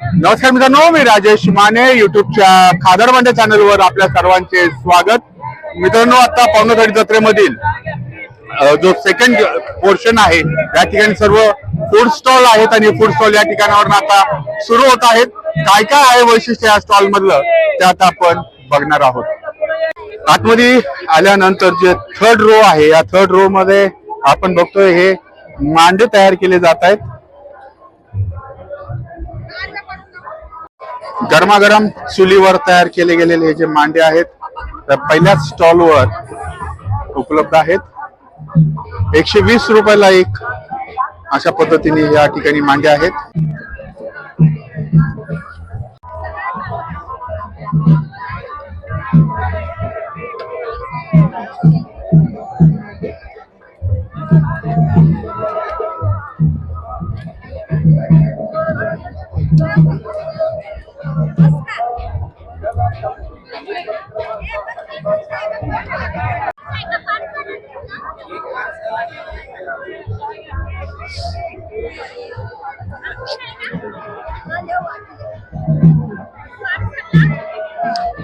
नमस्कार मित्रांनो मी राजेश माने युट्यूबच्या खादरबांड्या चॅनलवर आपल्या सर्वांचे स्वागत. मित्रांनो आता पावनथडी जत्रेमधील जो सेकंड पोर्शन आहे या ठिकाणी सर्व फूड स्टॉल आहेत आणि फूड स्टॉल या ठिकाणावर आता सुरू होत आहेत. काय काय आहे वैशिष्ट्य या स्टॉल मधलं ते आता आपण बघणार आहोत. आतमध्ये आल्यानंतर जे थर्ड रो आहे या थर्ड रो मध्ये आपण बघतोय हे मांडे तयार केले जात आहेत. गरमागरम चुलीवर तयार केले गेलेले हे जे मांडे आहेत त्या पहिल्याच स्टॉलवर उपलब्ध आहेत. एकशे वीस रुपयाला एक अशा पद्धतीने या ठिकाणी मांडे आहेत.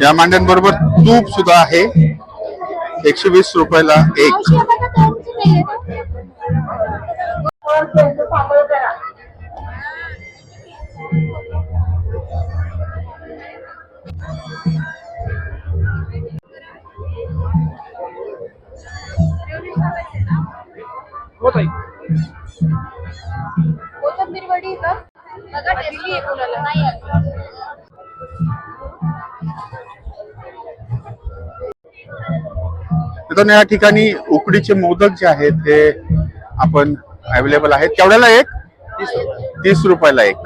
या मांड्यांबरोबर तूप सुद्धा आहे. एकशे वीस रुपयाला एक. वडी का? बघा टेस्टी आहे कुणाला? नाही या ठिकाणी उकडीचे मोदक जे आहेत हे आपण अवेलेबल आहेत. केवढ्याला एक? तीस रुपयाला एक.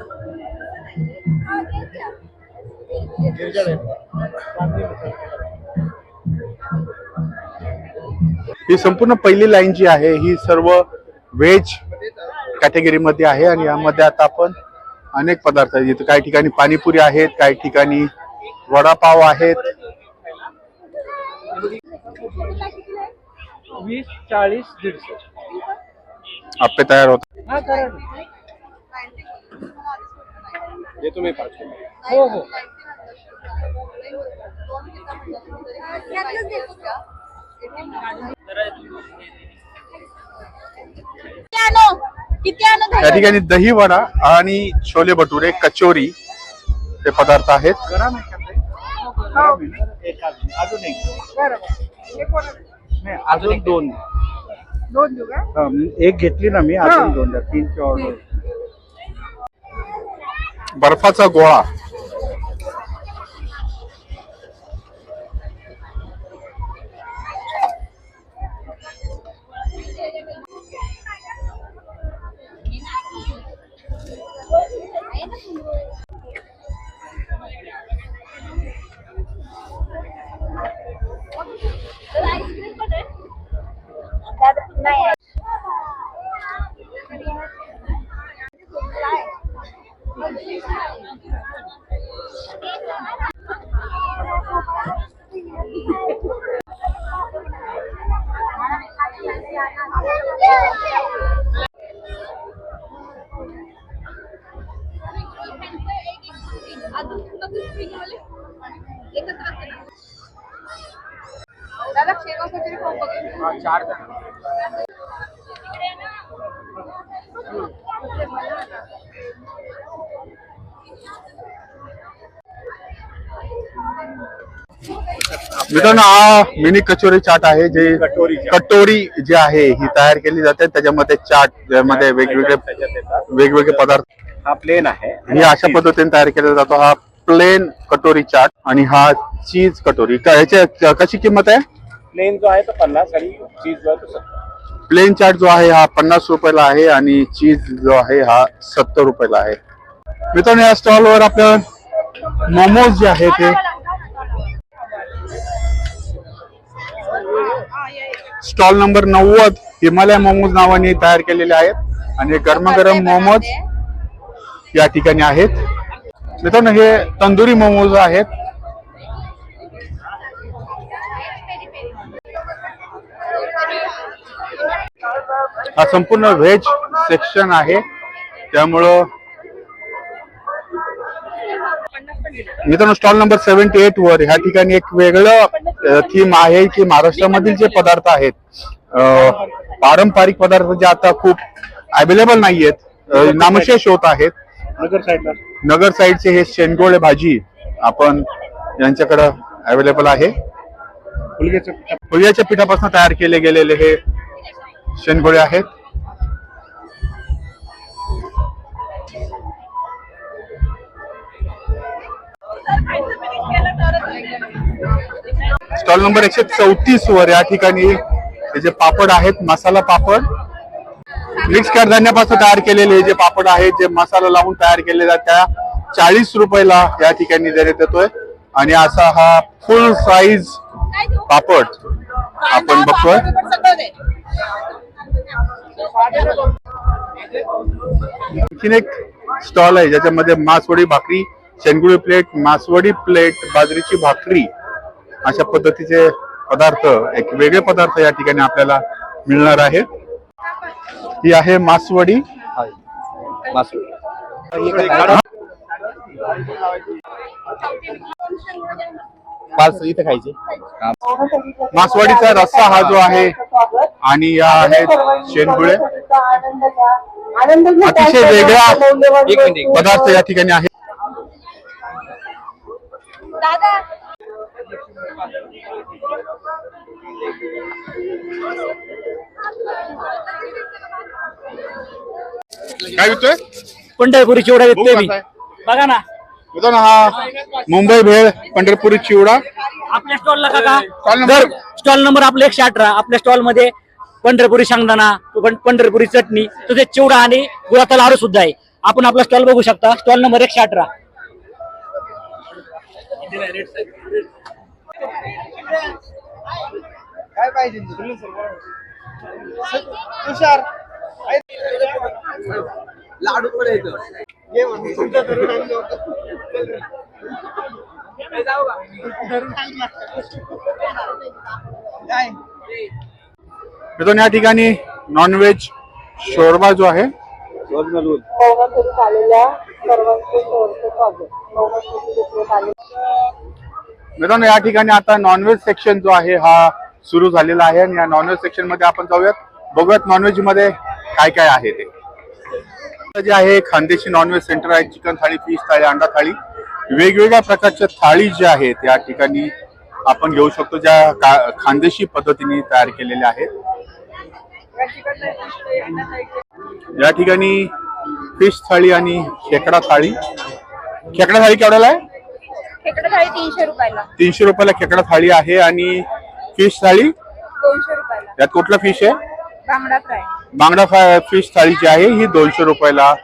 ही संपूर्ण पहिली लाईन जी आहे ही सर्व व्हेज कॅटेगरी मध्ये आहे आणि यामध्ये आता आपण अनेक पदार्थ आहेत. इथे काही ठिकाणी पाणीपुरी आहेत काही ठिकाणी वडापाव आहेत. वीस चाळीस दीडशे. आप्पे तयार हा. हो हो आणू त्या दही? ठिकाणी दही वडा आणि छोले भटुरे कचोरी हे पदार्थ आहेत. अजून एक. नाही अजून दोन. दोन हा, एक घेतली ना मी अजून दोन द्या. तीनची ऑर्डर बर्फाचा गोळा. दादा शेगाव कचोरी फोन बघ. चार जण मित्रांनो हा मिनी कचोरी चाट आहे जे कटोरी जी आहे ही तयार केली जाते. त्याच्यामध्ये चाट ज्यामध्ये वेगवेगळे वेगवेगळे पदार्थ. हा प्लेन आहे. ही अशा पद्धतीने तयार केला जातो. हा प्लेन कटोरी चाट आणि हा चीज कटोरी. का- ह्याची कशी किंमत आहे? प्लेन जो आहे तो पन्नास आणि चीज जो आहे तो सत्तर. प्लेन चाट जो आहे हा पन्नास रुपयाला आहे आणि चीज जो आहे हा सत्तर रुपयाला आहे. मित्रांनो या स्टॉलवर आपलं मोमोज जे आहे ते स्टॉल नंबर नव्वद हिमालय मोमोज नावाने तयार केलेले आहेत. आणि गरमागरम मोमोज या ठिकाणी आहेत. मित्रांनो हे तंदुरी मोमोज आहेत. हा संपूर्ण व्हेज सेक्शन आहे. त्यामुळं मित्रांनो स्टॉल नंबर सेव्हन्टी एट वर ह्या ठिकाणी एक वेगळं थीम आहे की महाराष्ट्रामधील जे पदार्थ आहेत पारंपरिक पदार्थ जे आता खूप अवेलेबल नाहीयेत नामशेष होत आहेत. नगर साईडला नगर साईडचे हे शेंगोळे भाजी आपण यांच्याकडं अवेलेबल आहे. फुलग्याचं फुल्याच्या पिठापासून तयार केले गेलेले हे शेंगोळे आहेत. स्टॉल नंबर एकशे चौतीस वर या ठिकाणी हे जे पापड आहेत मसाला पापड. मिक्स कडधान्यापासून तयार केलेले जे पापड आहेत जे मसाला लावून तयार केले जातात त्या चाळीस रुपयाला या ठिकाणी देण्यात येतोय. आणि असा हा फुल साईज पापड आपण बघतोय. आणखीन एक स्टॉल आहे ज्याच्यामध्ये मासवडी भाकरी शेंगुळी प्लेट मासवडी प्लेट बाजरीची भाकरी अशा पद्धतीचे पदार्थ एक वेगळे पदार्थ या ठिकाणी आपल्याला मिळणार आहे. ही आहे मासवडी. इथं खायचे. मासवडीचा रस्सा हा जो आहे आणि या आहेत शेंगुळे अतिशय वेगळा पदार्थ या ठिकाणी आहे. काय विकतोय? पंढरपुरी चिवडा विकतोय मी? बघा ना. मित्रांनो, हा. मुंबई भेळ पंढरपुरी चिवडा. आपल्या Stall number? दर स्टॉल नंबर आपला एकशे अठरा. आपल्या स्टॉलमध्ये पंढरपुरी शेंगदाणा पंढरपुरी चटणी तसेच चिवडा आणि गुळाचा लाडू सुद्धा आहे. आपण आपला स्टॉल बघू शकता. स्टॉल नंबर एकशे अठरा. काय पाहिजे तुषार. लाडू पण येतो. काय? मित्रांनो या ठिकाणी नॉनव्हेज शोरबा जो आहे मित्रांनो या ठिकाणी आता नॉनव्हेज सेक्शन जो आहे हा सुरू झालेला आहे आणि या नॉनव्हेज सेक्शनमध्ये आपण जाऊयात. बघूयात नॉनव्हेजमध्ये काय काय आहे ते. जे आहे खानदेशी नॉनव्हेज सेंटर आहे चिकन थाळी फिश थाळी अंडा थाळी. वेगवेगळ्या प्रकारच्या थाळी ज्या आहेत या ठिकाणी आपण घेऊ शकतो ज्या खानदेशी पद्धतीने तयार केलेल्या आहेत. या ठिकाणी फिश थाळी आणि खेकडा थाळी. खेकडा थाळी केवढ्याला आहे? तीनशे रुपयाला खेकडा थाळी आहे आणि फिश थाळी? दोनशे रुपयाला. यात कुठला फिश आहे? बांगडा फ्राय. बांगडा फ्राय फिश थाळी जी आहे. ही दोनशे रुपयाला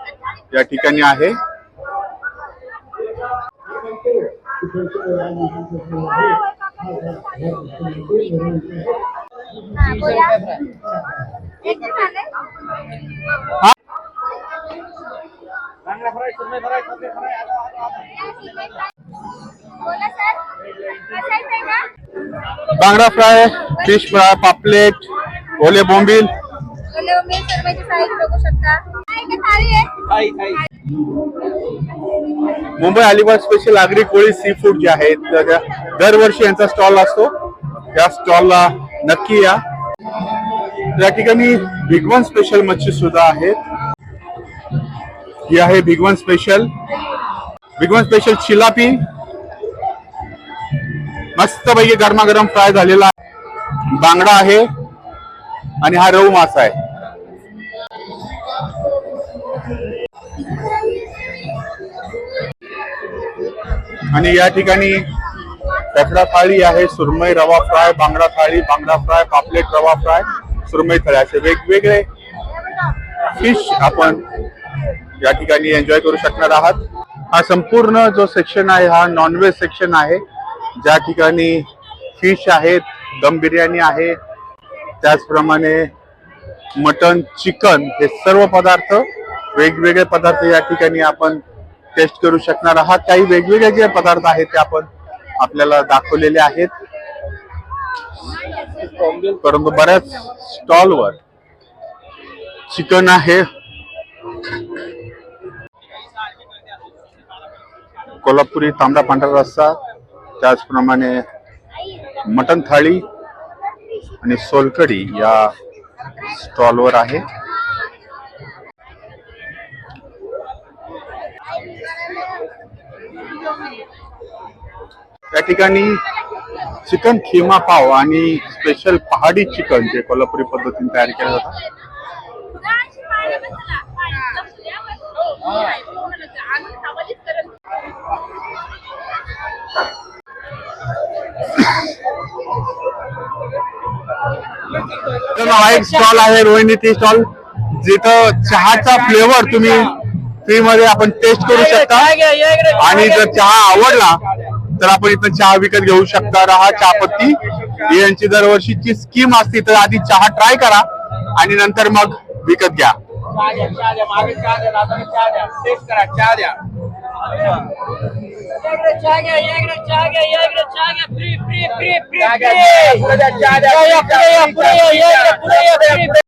या ठिकाणी आहे सर कसं आहे का बांगडा फ्राय फिश फ्राय पापलेट ओले बोंबील. Mumbai Alibag special Agri Koli seafood जे आहेत त्या- दरवर्षी यांचा स्टॉल असतो. त्या स्टॉलला नक्की या. या ठिकाणी भिगवण स्पेशल मच्छी सुद्धा आहेत. ही आहे भिगवण स्पेशल भिगवण स्पेशल चिलापी. मस्त पैकी गरमागरम फ्राय झालेला आहे. बांगडा आहे आणि हा रहू मासा आहे. आणि या ठिकाणी कचरा थाळी आहे सुरमई रवा फ्राय बांगडा थाळी बांगडा फ्राय पापलेट रवा फ्राय सुरमई थाळी. असे वेगवेगळे फिश आपण या ठिकाणी एन्जॉय करू शकणार आहात. हा संपूर्ण जो सेक्शन आहे हा नॉनव्हेज सेक्शन आहे. ज्या ठिकाणी फिश आहेत दम बिर्याणी आहे त्याचप्रमाणे मटन चिकन हे सर्व पदार्थ वेगवेगळे पदार्थ या ठिकाणी आपण टेस्ट करू शकणार आहात. काही वेगवेगळे जे पदार्थ आहेत ते आपण आपल्याला दाखवलेले आहेत. परंतु बऱ्याच स्टॉलवर चिकन आहे. कोल्हापुरी तांबडा पांढरा रस्सा त्याचप्रमाणे मटन थाळी आणि सोलकढी या स्टॉलवर आहे. त्या ठिकाणी चिकन खिमा पाव आणि स्पेशल पहाडी चिकन जे कोल्हापुरी पद्धतीने तयार केलं जातं. हा एक स्टॉल आहे रोहिणी टी स्टॉल जिथं चहाचा फ्लेवर तुम्ही फ्री मध्ये आपण टेस्ट करू शकता. आणि जर चहा आवडला तर आपण इथं चहा विकत घेऊ शकता. हा चहापत्ती. यांची दरवर्षीची स्कीम असते तर आधी चहा ट्राय करा आणि नंतर मग विकत घ्या. चहा द्या चहा द्या. मागे चहा द्या दादाने चहा द्या टेस्ट करा चहा द्या चहा घ्या पुढे द्या चहा द्या